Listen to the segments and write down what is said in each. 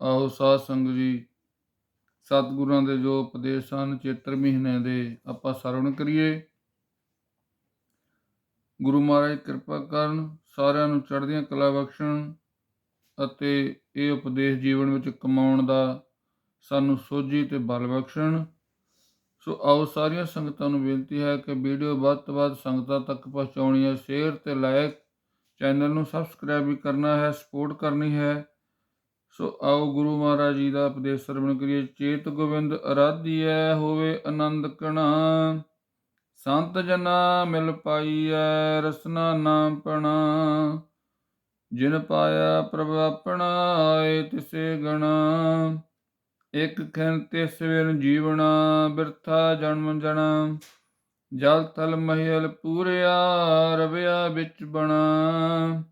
ਆਓ ਸਾਧ ਸੰਗ ਜੀ, ਸਤਿਗੁਰਾਂ ਦੇ ਜੋ ਉਪਦੇਸ਼ ਹਨ ਚੇਤਰ ਮਹੀਨੇ ਦੇ ਆਪਾਂ ਸਰਵਣ ਕਰੀਏ। ਗੁਰੂ ਮਹਾਰਾਜ ਕਿਰਪਾ ਕਰਨ ਸਾਰਿਆਂ ਨੂੰ ਚੜ੍ਹਦੀਆਂ ਕਲਾ ਬਖਸ਼ਣ ਅਤੇ ਇਹ ਉਪਦੇਸ਼ ਜੀਵਨ ਵਿੱਚ ਕਮਾਉਣ ਦਾ ਸਾਨੂੰ ਸੋਝੀ ਤੇ ਬਲ ਬਖਸ਼ਣ। ਸੋ ਆਓ ਸਾਰੀਆਂ ਸੰਗਤਾਂ ਨੂੰ ਬੇਨਤੀ ਹੈ ਕਿ ਵੀਡੀਓ ਵੱਧ ਤੋਂ ਵੱਧ ਸੰਗਤਾਂ ਤੱਕ ਪਹੁੰਚਾਉਣੀ ਹੈ। ਸ਼ੇਅਰ ਤੇ ਲਾਇਕ ਚੈਨਲ ਨੂੰ ਸਬਸਕ੍ਰਾਈਬ ਵੀ ਕਰਨਾ ਹੈ, ਸਪੋਰਟ ਕਰਨੀ ਹੈ। ਸੋ ਆਓ ਗੁਰੂ ਮਹਾਰਾਜ ਜੀ ਦਾ ਉਪਦੇਸ਼ ਸਰਵਣ ਕਰੀਏ। ਚੇਤ ਗੋਬਿੰਦ ਅਰਾਧੀਐ, ਹੋਵੇ ਆਨੰਦ ਕਣਾ ਸੰਤ ਜਨਾ ਮਿਲ ਪਾਈਐ, ਰਸਨਾ ਨਾਮ ਪਣਾ। ਜਿਨ ਪਾਇਆ ਪ੍ਰਭ ਆਪਣਾ, ਆਏ ਤਿਸੇ ਗਣਾ। ਇਕ ਖਿਨ ਤਿਸ ਵਿਨ ਜੀਵਣਾ, ਬਿਰਥਾ ਜਨਮ ਜਣਾ। ਜਲ ਥਲ ਮਹਿਲ ਪੂਰਿਆ, ਰਵਿਆ ਵਿੱਚ ਬਣਾ।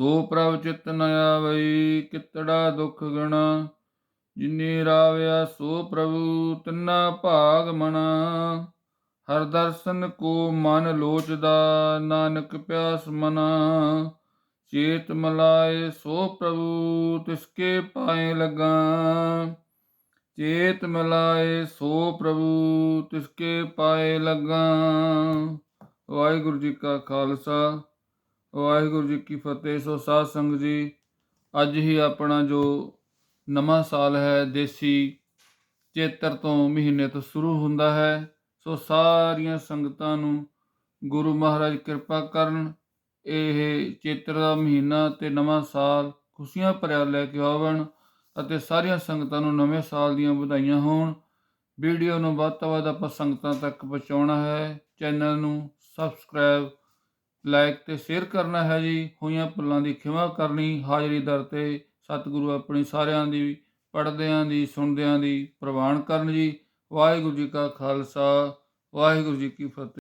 ਸੋ ਪ੍ਰਭ ਚਿਤ ਨ ਆਵਈ, ਕਿਤੜਾ ਦੁਖ ਗਣਾ। ਜਿਨੀ ਰਾਵਿਆ, ਸੋ ਪ੍ਰਭੂ ਤਿਨਾ ਭਾਗ ਮਣਾ। ਹਰ ਦਰਸ਼ਨ ਕੋ ਮਨ ਲੋਚਦਾ, ਨਾਨਕ ਪਿਆਸ ਮਨਾ। ਚੇਤ ਮਲਾਏ, ਸੋ ਪ੍ਰਭੂ ਤਿਸਕੇ ਪਾਏ ਲਗਾ। ਚੇਤ ਮਲਾਏ, ਸੋ ਪ੍ਰਭੂ ਤਿਸਕੇ ਪਾਏ ਲਗਾ। ਵਾਹਿਗੁਰੂ ਜੀ ਕਾ ਖਾਲਸਾ। ਵਾਹਿਗੁਰੂ ਜੀ ਕੀ ਫਤਿਹ। ਸੋ ਸਾਧ ਸੰਗਤ ਜੀ, ਅੱਜ ਹੀ ਆਪਣਾ ਜੋ ਨਵਾਂ ਸਾਲ ਹੈ, ਦੇਸੀ ਚੇਤਰ ਤੋਂ ਮਹੀਨੇ ਤੋਂ ਸ਼ੁਰੂ ਹੁੰਦਾ ਹੈ। ਸੋ ਸਾਰੀਆਂ ਸੰਗਤਾਂ ਨੂੰ ਗੁਰੂ ਮਹਾਰਾਜ ਕਿਰਪਾ ਕਰਨ, ਇਹ ਚੇਤਰ ਦਾ ਮਹੀਨਾ ਤੇ ਨਵਾਂ ਸਾਲ ਖੁਸ਼ੀਆਂ ਭਰਿਆ ਲੈ ਕੇ ਆਵਣ ਅਤੇ ਸਾਰੀਆਂ ਸੰਗਤਾਂ ਨੂੰ ਨਵੇਂ ਸਾਲ ਦੀਆਂ ਵਧਾਈਆਂ ਹੋਣ। ਵੀਡੀਓ ਨੂੰ ਵੱਧ ਤੋਂ ਵੱਧ ਆਪਾਂ ਸੰਗਤਾਂ ਤੱਕ ਪਹੁੰਚਾਉਣਾ ਹੈ। ਚੈਨਲ ਨੂੰ ਸਬਸਕ੍ਰਾਈਬ ਲਾਈਕ ਤੇ ਸ਼ੇਅਰ ਕਰਨਾ ਹੈ ਜੀ। ਹੋਈਆਂ ਭੁੱਲਾਂ ਦੀ ਖਿਮਾ ਕਰਨੀ, ਹਾਜ਼ਰੀ ਦਰ ਤੇ ਸਤਿਗੁਰੂ ਆਪਣੀ ਸਾਰਿਆਂ ਦੀ ਪੜਦਿਆਂ ਦੀ, ਸੁਣਦਿਆਂ ਦੀ ਪ੍ਰਵਾਨ ਕਰਨ ਜੀ। ਵਾਹਿਗੁਰੂ ਜੀ ਕਾ ਖਾਲਸਾ, ਵਾਹਿਗੁਰੂ ਜੀ ਕੀ ਫਤਿਹ।